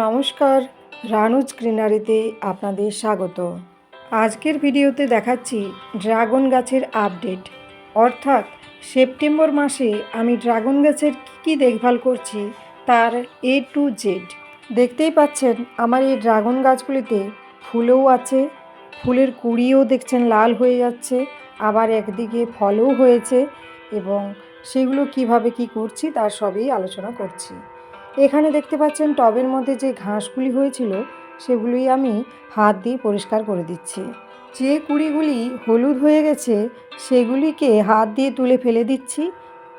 নমস্কার, রানুজ গ্রিনারিতে আপনাদের স্বাগত। আজকের ভিডিওতে দেখাচ্ছি ড্রাগন গাছের আপডেট। অর্থাৎ সেপ্টেম্বর মাসে আমি ড্রাগন গাছের কী কী দেখভাল করছি তার এ টু জেড দেখতেই পাচ্ছেন, আমার এই ড্রাগন গাছগুলিতে ফুলও আছে, ফুলের কুড়িও দেখছেন লাল হয়ে যাচ্ছে, আবার একদিকে ফলও হয়েছে এবং সেগুলো কীভাবে কি করছি তার সবই আলোচনা করছি। এখানে দেখতে পাচ্ছেন টবের মধ্যে যে ঘাসগুলি হয়েছিল, সেগুলি আমি হাত দিয়ে পরিষ্কার করে দিচ্ছি। যে কুড়িগুলি হলুদ হয়ে গেছে, সেগুলিকে হাত দিয়ে তুলে ফেলে দিচ্ছি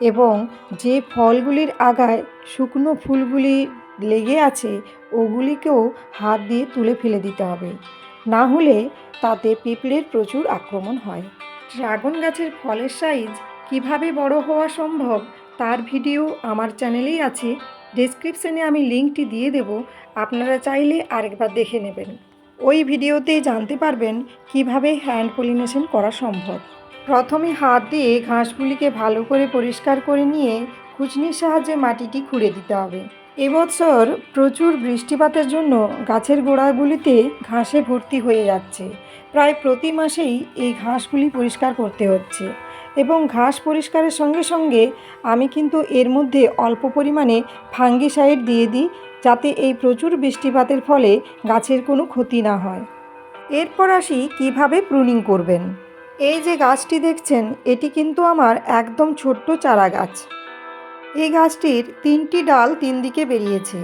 এবং যে ফলগুলির আগায় শুকনো ফুলগুলি লেগে আছে, ওগুলিকেও হাত দিয়ে তুলে ফেলে দিতে হবে। না হলে তাতে পিঁপড়ের প্রচুর আক্রমণ হয়। ড্রাগন গাছের ফলের সাইজ কীভাবে বড় হওয়া সম্ভব, তার ভিডিও আমার চ্যানেলেই আছে। ডেসক্রিপশনে আমি লিঙ্কটি দিয়ে দেব, আপনারা চাইলে আরেকবার দেখে নেবেন। ওই ভিডিওতেই জানতে পারবেন কীভাবে হ্যান্ড পলিনেশন করা সম্ভব। প্রথমে হাত দিয়ে ঘাসগুলিকে ভালো করে পরিষ্কার করে নিয়ে কুচনির সাহায্যে মাটিটি খুঁড়ে দিতে হবে। এবছর প্রচুর বৃষ্টিপাতের জন্য গাছের গোড়াগুলিতে ঘাসে ভর্তি হয়ে যাচ্ছে। প্রায় প্রতি মাসেই এই ঘাসগুলি পরিষ্কার করতে হচ্ছে। এবং ঘাস পরিষ্কারের সঙ্গে সঙ্গে আমি কিন্তু এর মধ্যে অল্প পরিমাণে ফাঙ্গিসাইড দিয়ে দিই যাতে এই প্রচুর বৃষ্টিপাতের ফলে গাছের কোনো ক্ষতি না হয়। এরপর আসি কীভাবে প্রুনিং করবেন। এই যে গাছটি দেখছেন, এটি কিন্তু আমার একদম ছোট্ট চারা গাছ। এই গাছটির তিনটি ডাল তিন দিকে বেরিয়েছে।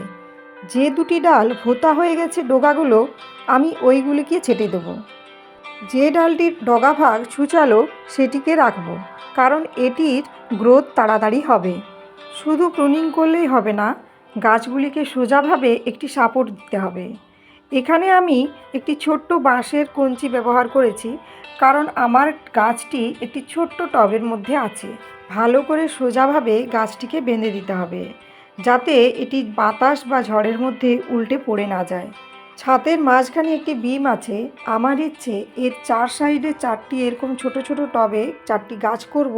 যে দুটি ডাল ভোতা হয়ে গেছে ডোগাগুলো, আমি ওইগুলিকে ছেটে দেবো। যে ডালটির ডগাভাগ ছুচালো সেটিকে রাখব, কারণ এটির গ্রোথ তাড়াতাড়ি হবে। শুধু প্রুনিং করলেই হবে না, গাছগুলিকে সোজাভাবে একটি সাপোর্ট দিতে হবে। এখানে আমি একটি ছোট্ট বাঁশের কঞ্চি ব্যবহার করেছি, কারণ আমার গাছটি একটি ছোট্ট টবের মধ্যে আছে। ভালো করে সোজাভাবে গাছটিকে বেঁধে দিতে হবে, যাতে এটি বাতাস বা ঝড়ের মধ্যে উল্টে পড়ে না যায়। ছাদের মাঝখানে একটি বিম আছে। আমার ইচ্ছে এর চার সাইডে চারটি এরকম ছোট ছোট টবে চারটি গাছ করব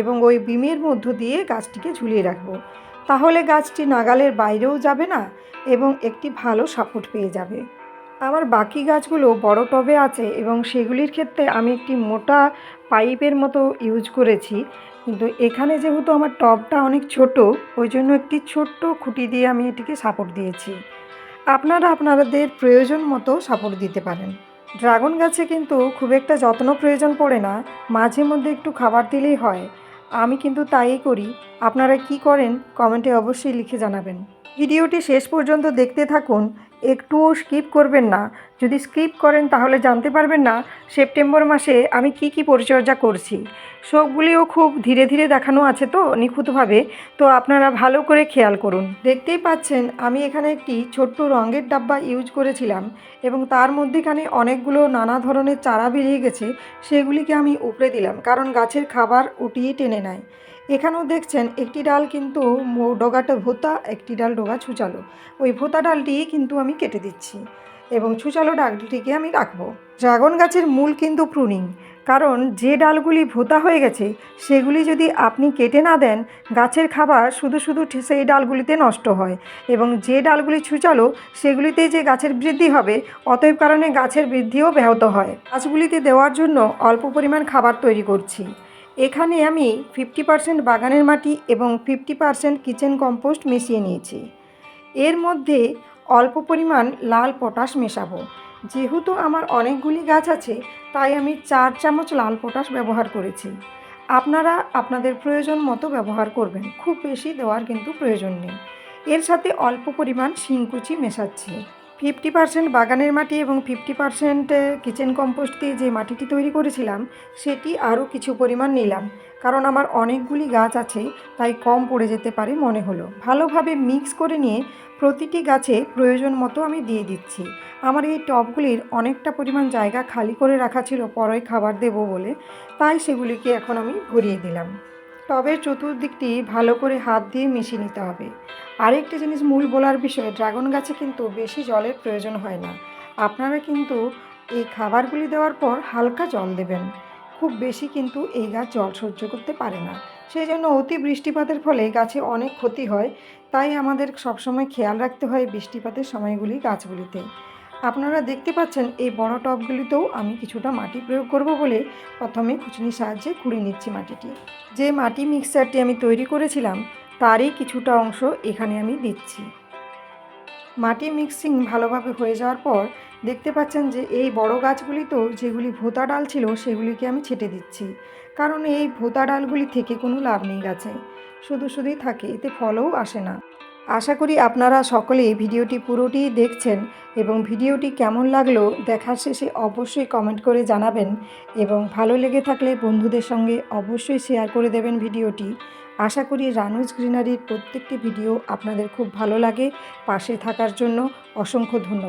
এবং ওই বিমের মধ্য দিয়ে গাছটিকে ঝুলিয়ে রাখব। তাহলে গাছটি নাগালের বাইরেও যাবে না এবং একটি ভালো সাপোর্ট পেয়ে যাবে। আমার বাকি গাছগুলো বড় টবে আছে এবং সেগুলির ক্ষেত্রে আমি একটি মোটা পাইপের মতো ইউজ করেছি। কিন্তু এখানে যেহেতু আমার টবটা অনেক ছোট, ওই জন্য একটি ছোট্ট খুঁটি দিয়ে আমি এটিকে সাপোর্ট দিয়েছি। আপনারা আপনাদের প্রয়োজন মতো সাপোর্ট দিতে পারেন। ড্রাগন গাছে কিন্তু খুব একটা যত্ন প্রয়োজন পড়ে না, মাঝে মধ্যে একটু খাবার দিলেই হয়। আমি কিন্তু তাই করি। আপনারা কি করেন, কমেন্টে অবশ্যই লিখে জানাবেন। ভিডিওটি শেষ পর্যন্ত দেখতে থাকুন। একটুও স্কিপ করবেন না। যদি স্কিপ করেন তাহলে জানতে পারবেন না, সেপ্টেম্বর মাসে আমি কি কি পরিচর্যা করছি। সবগুলিও খুব ধীরে ধীরে দেখানো আছে তো নিখুঁতভাবে, তো আপনারা ভালো করে খেয়াল করুন। দেখতেই পাচ্ছেন, আমি এখানে একটি ছোট্ট রঙের ডাব্বা ইউজ করেছিলাম এবং তার মধ্যেখানে অনেকগুলো নানা ধরনের চারা বেরিয়ে গেছে, সেগুলিকে আমি উপড়ে দিলাম, কারণ গাছের খাবার উটিয়ে টেনে নেয়। এখানেও দেখছেন, একটি ডাল কিন্তু ডগাটা ভোতা, একটি ডাল ডগা ছুচালো। ওই ভোতা ডালটি কিন্তু আমি কেটে দিচ্ছি এবং ছুচালো ডালটিকে আমি রাখব। ড্রাগন গাছের মূল কিন্তু প্রুনিং। কারণ যে ডালগুলি ভোতা হয়ে গেছে, সেগুলি যদি আপনি কেটে না দেন, গাছের খাবার শুধু শুধু সেই ডালগুলিতে নষ্ট হয় এবং যে ডালগুলি ছুচালো, সেগুলিতে যে গাছের বৃদ্ধি হবে, অতএব কারণে গাছের বৃদ্ধিও ব্যাহত হয়। গাছগুলিতে দেওয়ার জন্য অল্প পরিমাণ খাবার তৈরি করছি। এখানে আমি ফিফটি পার্সেন্ট বাগানের মাটি এবং ফিফটি পার্সেন্ট কিচেন কম্পোস্ট মিশিয়ে নিয়েছি। এর মধ্যে অল্প পরিমাণ লাল পটাশ মেশাবো। যেহেতু আমার অনেকগুলি গাছ আছে, তাই আমি চার চামচ লাল পটাশ ব্যবহার করেছি। আপনারা আপনাদের প্রয়োজন মতো ব্যবহার করবেন, খুব বেশি দেওয়ার কিন্তু প্রয়োজন নেই। এর সাথে অল্প পরিমাণ শিংকুচি মেশাচ্ছি। ফিফটি পার্সেন্ট বাগানের মাটি এবং ফিফটি পার্সেন্ট কিচেন কম্পোস্ট দিয়ে যে মাটিটি তৈরি করেছিলাম, সেটি আরও কিছু পরিমাণ নিলাম। কারণ আমার অনেকগুলি গাছ আছে, তাই কম পড়ে যেতে পারে মনে হলো। ভালোভাবে মিক্স করে নিয়ে প্রতিটি গাছে প্রয়োজন মতো আমি দিয়ে দিচ্ছি। আমার এই টবগুলির অনেকটা পরিমাণ জায়গা খালি করে রাখা ছিল, পরে খাবার দেবো বলে। তাই সেগুলিকে এখন আমি ভরিয়ে দিলাম। টবের চতুর্দিকটি ভালো করে হাত দিয়ে মিশিয়ে নিতে হবে। আরেকটি জিনিস মূল বলার বিষয়ে, ড্রাগন গাছে কিন্তু বেশি জলের প্রয়োজন হয় না। আপনারা কিন্তু এই খাবারগুলি দেওয়ার পর হালকা জল দেবেন। খুব বেশি কিন্তু এই গাছ জল সহ্য করতে পারে না। সেই জন্য অতি বৃষ্টিপাতের ফলে গাছে অনেক ক্ষতি হয়। তাই আমাদের সবসময় খেয়াল রাখতে হয় বৃষ্টিপাতের সময়গুলি গাছগুলিতে। আপনারা দেখতে পাচ্ছেন এই বড় টবগুলিতেও আমি কিছুটা মাটি প্রয়োগ করব বলে প্রথমে খুচনির সাহায্যে খুঁড়ে নিচ্ছি মাটিটি। যে মাটি মিক্সচারটি আমি তৈরি করেছিলাম, তারই কিছুটা অংশ এখানে আমি দিচ্ছি। মাটি মিক্সিং ভালোভাবে হয়ে যাওয়ার পর দেখতে পাচ্ছেন যে এই বড় গাছগুলিতেও যেগুলি ভোতা ডাল ছিল, সেগুলিকে আমি ছেটে দিচ্ছি। কারণ এই ভোতা ডালগুলি থেকে কোনো লাভ নেই গাছে। শুধু শুধুই থাকে, এতে ফলও আসে না। আশা করি আপনারা সকলেই ভিডিওটি পুরোটি দেখছেন এবং ভিডিওটি কেমন লাগল দেখার শেষে অবশ্যই কমেন্ট করে জানাবেন এবং ভালো লেগে থাকলে বন্ধুদের সঙ্গে অবশ্যই শেয়ার করে দেবেন ভিডিওটি। আশা করি রানুজ গ্রিনারির প্রত্যেকটি ভিডিও আপনাদের খুব ভালো লাগে। পাশে থাকার জন্য অসংখ্য ধন্যবাদ।